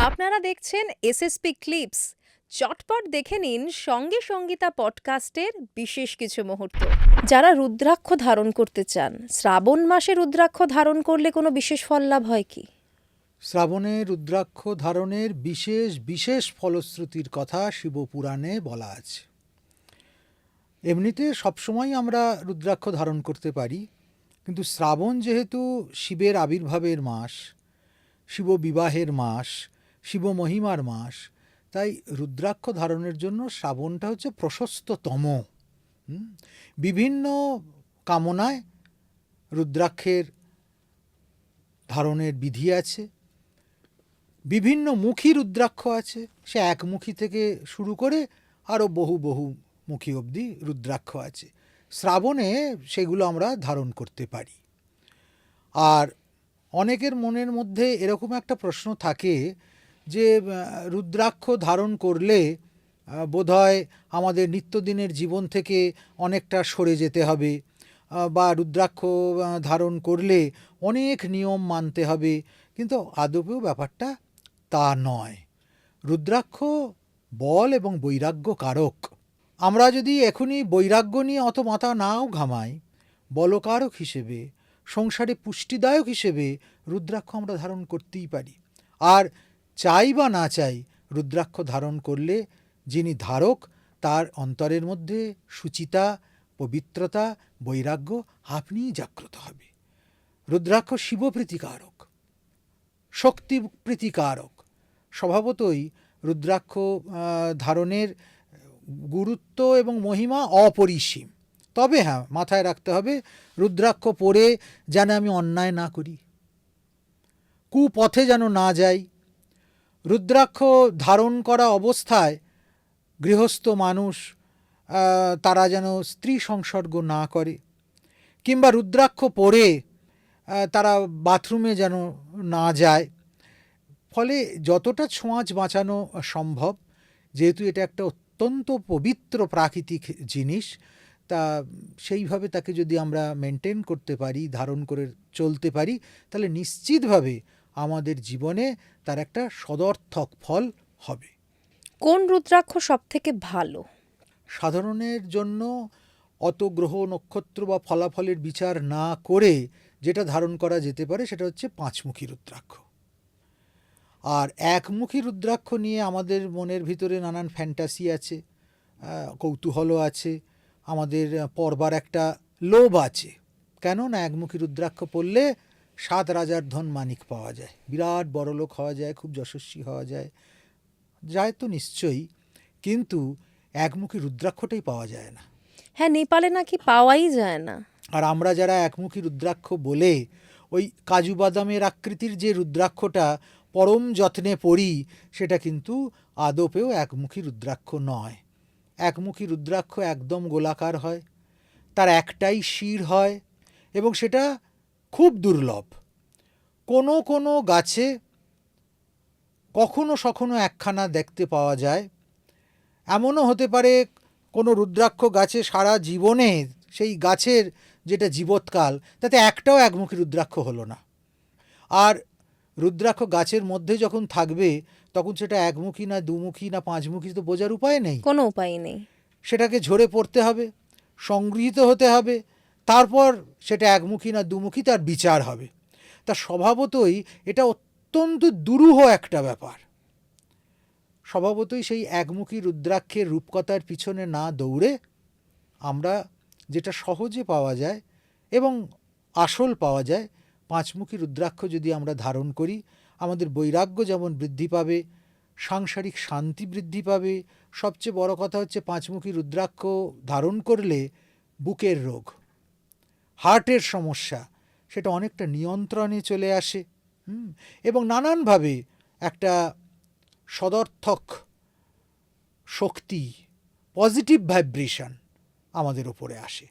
আপনারা দেখছেন SSP clips. চটপট দেখে নিন সঙ্গে সঙ্গীতা পডকাস্টের বিশেষ কিছু মুহূর্ত। যারা রুদ্রাক্ষ ধারণ করতে চান, শ্রাবণ মাসে রুদ্রাক্ষ ধারণ করলে কোনো বিশেষ ফল লাভ হয় কি? শ্রাবণে রুদ্রাক্ষ ধারণের বিশেষ বিশেষ ফলশ্রুতির কথা শিবপুরাণে বলা আছে। এমনিতে সবসময় আমরা রুদ্রাক্ষ ধারণ করতে পারি, কিন্তু শ্রাবণ যেহেতু শিবের আবির্ভাবের মাস শিব বিবাহের মাস শিব মহিমার মাস। তাই রুদ্রাক্ষ ধারণের জন্য শ্রাবণটা হচ্ছে প্রশস্ততম। বিভিন্ন কামনায় রুদ্রাক্ষের ধারণের বিধি আছে। বিভিন্ন মুখী রুদ্রাক্ষ আছে। সে একমুখী থেকে শুরু করে আরও বহু বহু মুখী অবধি রুদ্রাক্ষ আছে। শ্রাবণে সেগুলো আমরা ধারণ করতে পারি। আর অনেকের মনের মধ্যে এরকম একটা প্রশ্ন থাকে যে রুদ্রাক্ষ ধারণ করলে বোধহয় আমাদের নিত্যদিনের জীবন থেকে অনেকটা সরে যেতে হবে বা রুদ্রাক্ষ ধারণ করলে অনেক নিয়ম মানতে হবে। কিন্তু আদপেও ব্যাপারটা তা নয়। রুদ্রাক্ষ বল এবং বৈরাগ্য কারক। আমরা যদি এখনই বৈরাগ্য নিয়ে অত মাথা নাও ঘামাই, বলকারক হিসেবে, সংসারে পুষ্টিদায়ক হিসেবে রুদ্রাক্ষ আমরা ধারণ করতেই পারি। আর চাই বা না চাই রুদ্রাক্ষ ধারণ করলে যিনি ধারক, তার অন্তরের মধ্যে সুচিতা, পবিত্রতা, বৈরাগ্য আপনিই জাগ্রত হবে। রুদ্রাক্ষ শিবপ্রীতিকারক শক্তি প্রীতিকারক। স্বভাবতই রুদ্রাক্ষ ধারণের গুরুত্ব এবং মহিমা অপরিসীম। তবে হ্যাঁ মাথায় রাখতে হবে, রুদ্রাক্ষ পরে যেন আমি অন্যায় না করি। কুপথে যেন না যাই রুদ্রাক্ষ ধারণ করা অবস্থায় গৃহস্থ মানুষ তারা যেন স্ত্রী সংসর্গ না করে কিংবা রুদ্রাক্ষ পরে তারা বাথরুমে যেন না যায়। ফলে যতটা ছোঁয়াচ বাঁচানো সম্ভব, যেহেতু এটা একটা অত্যন্ত পবিত্র প্রাকৃতিক জিনিস, তা সেইভাবে তাকে যদি আমরা মেনটেন করতে পারি, ধারণ করে চলতে পারি, তাহলে নিশ্চিতভাবে আমাদের জীবনে তার একটা সদর্থক ফল হবে। কোন রুদ্রাক্ষ সব থেকে ভালো? সাধারণের জন্য অত গ্রহ নক্ষত্র বা ফলাফলের বিচার না করে যেটা ধারণ করা যেতে পারে সেটা হচ্ছে পাঁচমুখী রুদ্রাক্ষ। আর একমুখী রুদ্রাক্ষ নিয়ে আমাদের মনের ভিতরে নানান ফ্যান্টাসি আছে কৌতূহলও আছে আমাদের আহ, পড়বার একটা লোভ আছে। কেন না একমুখী রুদ্রাক্ষ পড়লে সাত রাজার ধন মানিক পাওয়া যায়। বিরাট বড়লোক হওয়া যায় খুব যশস্বী হওয়া যায়। যায় তো নিশ্চয়ই কিন্তু একমুখী রুদ্রাক্ষটাই পাওয়া যায় না। হ্যাঁ নেপালে নাকি পাওয়াই যায় না। আর আমরা যারা একমুখী রুদ্রাক্ষ বলে ওই কাজু বাদামের আকৃতির যে রুদ্রাক্ষটা পরম যত্নে পড়ি সেটা কিন্তু আদপেও একমুখী রুদ্রাক্ষ নয়। একমুখী রুদ্রাক্ষ একদম গোলাকার হয় তার একটাই শির হয় এবং সেটা খুব দুর্লভ। কোনো কোনো গাছে কখনো সখনো একখানা দেখতে পাওয়া যায়। এমনও হতে পারে কোনো রুদ্রাক্ষ গাছে সারা জীবনে সেই গাছের যেটা জীবৎকাল তাতে একটাও একমুখী রুদ্রাক্ষ হলো না। আর রুদ্রাক্ষ গাছের মধ্যে যখন থাকবে তখন সেটা একমুখী না দুমুখী না পাঁচমুখী তো বোঝার উপায় নেই। কোনো উপায় নেই। সেটাকে ঝরে পড়তে হবে সংগৃহীত হতে হবে তারপর সেটা একমুখী না দুমুখী তার বিচার হবে। তা স্বভাবতই এটা অত্যন্ত দুরূহ একটা ব্যাপার। স্বভাবতই সেই একমুখী রুদ্রাক্ষের রূপকথার পিছনে না দৌড়ে আমরা যেটা সহজে পাওয়া যায় এবং আসল পাওয়া যায়, পাঁচমুখী রুদ্রাক্ষ যদি আমরা ধারণ করি, আমাদের বৈরাগ্য যেমন বৃদ্ধি পাবে, সাংসারিক শান্তি বৃদ্ধি পাবে, সবচেয়ে বড় কথা হচ্ছে পাঁচমুখী রুদ্রাক্ষ ধারণ করলে বুকের রোগ হার্টের সমস্যা, সেটা অনেকটা নিয়ন্ত্রণে চলে আসে এবং নানানভাবে একটা সদর্থক শক্তি পজিটিভ ভাইব্রেশন আমাদের ওপরে আসে।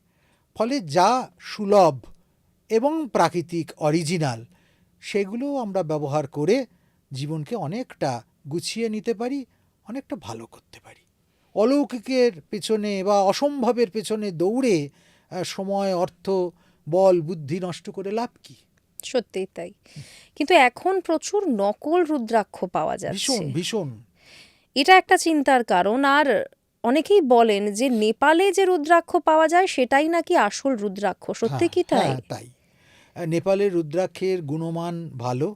ফলে যা সুলভ এবং প্রাকৃতিক অরিজিনাল সেগুলো আমরা ব্যবহার করে জীবনকে অনেকটা গুছিয়ে নিতে পারি, অনেকটা ভালো করতে পারি। অলৌকিকের পেছনে বা অসম্ভবের পেছনে দৌড়ে সময় অর্থ বল বুদ্ধি নষ্ট করে লাভ কি? সত্যিই তাই। কিন্তু এখন প্রচুর নকল রুদ্রাক্ষ পাওয়া যাচ্ছে। ভীষণ ভীষণ। এটা একটা চিন্তার কারণ। আর অনেকেই বলেন যে নেপালে যে রুদ্রাক্ষ পাওয়া যায় সেটাই নাকি আসল রুদ্রাক্ষ। সত্যি হ্যাঁ, কি তাই? হ্যাঁ তাই। নেপালের রুদ্রাক্ষের গুণমান ভালো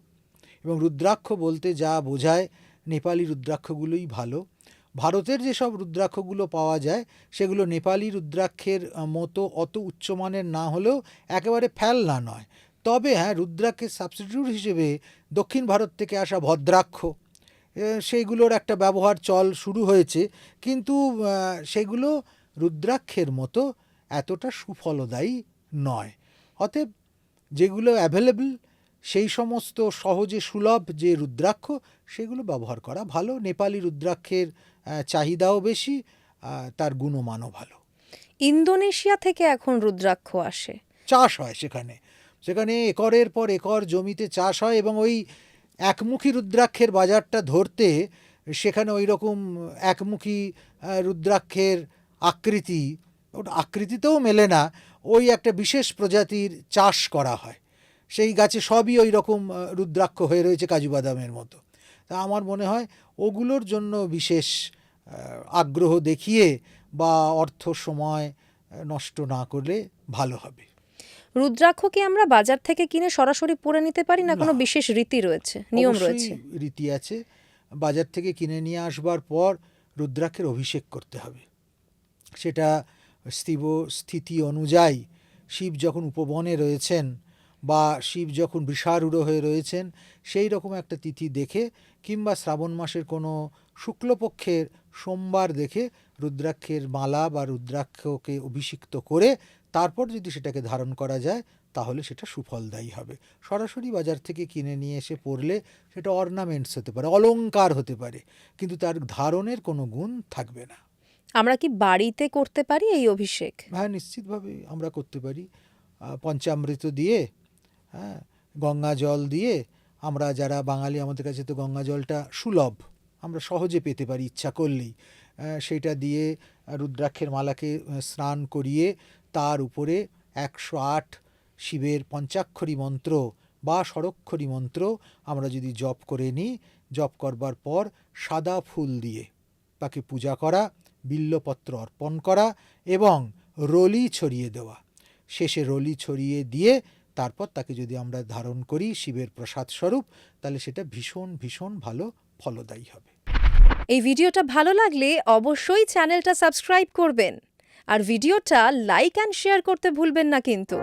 এবং রুদ্রাক্ষ বলতে যা বোঝায় নেপালি রুদ্রাক্ষগুলোই ভালো। ভারতের যেসব রুদ্রাক্ষগুলো পাওয়া যায়, সেগুলো নেপালি রুদ্রাক্ষের মতো অত উচ্চমানের না হলেও একেবারে ফেলনা নয়। তবে হ্যাঁ রুদ্রাক্ষের সাবস্টিটিউট হিসেবে দক্ষিণ ভারত থেকে আসা ভদ্রাক্ষ সেইগুলোর একটা ব্যবহার চল শুরু হয়েছে। কিন্তু সেগুলো রুদ্রাক্ষের মতো এতটা সুফলদায়ী নয়। অতএব যেগুলো অ্যাভেলেবল সেই সমস্ত সহজে সুলভ যে রুদ্রাক্ষ সেগুলো ব্যবহার করা ভালো। নেপালি রুদ্রাক্ষের চাহিদাও বেশি তার গুণমানও ভালো। ইন্দোনেশিয়া থেকে এখন রুদ্রাক্ষ আসে। চাষ হয় সেখানে। সেখানে একরের পর একর জমিতে চাষ হয় এবং ওই একমুখী রুদ্রাক্ষের বাজারটা ধরতে সেখানে ওই রকম একমুখী রুদ্রাক্ষের আকৃতি ওটা আকৃতিতেও মেলে না ওই একটা বিশেষ প্রজাতির চাষ করা হয়। সেই গাছে সবই ওই রকম রুদ্রাক্ষ হয়ে রয়েছে কাজু বাদামের মতো। তা আমার মনে হয় ওগুলোর জন্য বিশেষ আগ্রহ দেখিয়ে বা অর্থ সময় নষ্ট না করলে ভালো হবে। রুদ্রাক্ষ কি আমরা বাজার থেকে কিনে সরাসরি পরে নিতে পারি না? কোনো বিশেষ রীতি রয়েছে? নিয়ম রয়েছে? রীতি আছে। বাজার থেকে কিনে নিয়ে আসবার পর রুদ্রাক্ষের অভিষেক করতে হবে। সেটা স্থিব স্থিতি অনুযায়ী শিব যখন উপবনে রয়েছেন বা শিব যখন বিষারূঢ় হয়ে রয়েছেন সেই রকম একটা তিথি দেখে কিংবা শ্রাবণ মাসের কোনো শুক্লপক্ষের সোমবার দেখে রুদ্রাক্ষের মালা বা রুদ্রাক্ষকে অভিষিক্ত করে তারপর যদি সেটাকে ধারণ করা যায় তাহলে সেটা সুফলদায়ী হবে। সরাসরি বাজার থেকে কিনে নিয়ে এসে পড়লে সেটা অর্নামেন্টস হতে পারে অলঙ্কার হতে পারে কিন্তু তার ধারণের কোনো গুণ থাকবে না। আমরা কি বাড়িতে করতে পারি এই অভিষেক? হ্যাঁ নিশ্চিতভাবে আমরা করতে পারি। পঞ্চামৃত দিয়ে হ্যাঁ গঙ্গা জল দিয়ে আমরা যারা বাঙালি, আমাদের কাছে তো গঙ্গা জলটা সুলভ। আমরা সহজে পেতে পারি ইচ্ছা করলেই। সেটা দিয়ে রুদ্রাক্ষের মালাকে স্নান করিয়ে তার উপরে একশো আট শিবের পঞ্চাক্ষরী মন্ত্র বা ষড়ক্ষরী মন্ত্র আমরা যদি জপ করে নিই, জপ করবার পর সাদা ফুল দিয়ে তাকে পূজা করা, বিল্লপত্র অর্পণ করা এবং রলি ছড়িয়ে দেওয়া। শেষে রলি ছড়িয়ে দিয়ে তারপর তাকে যদি আমরা ধারণ করি শিবের প্রসাদ স্বরূপ, তাহলে সেটা ভীষণ ভীষণ ভালো ফলদায়ী হবে। এই ভিডিওটা ভালো লাগলে অবশ্যই চ্যানেলটা সাবস্ক্রাইব করবেন। আর ভিডিওটা লাইক অ্যান্ড শেয়ার করতে ভুলবেন না কিন্তু।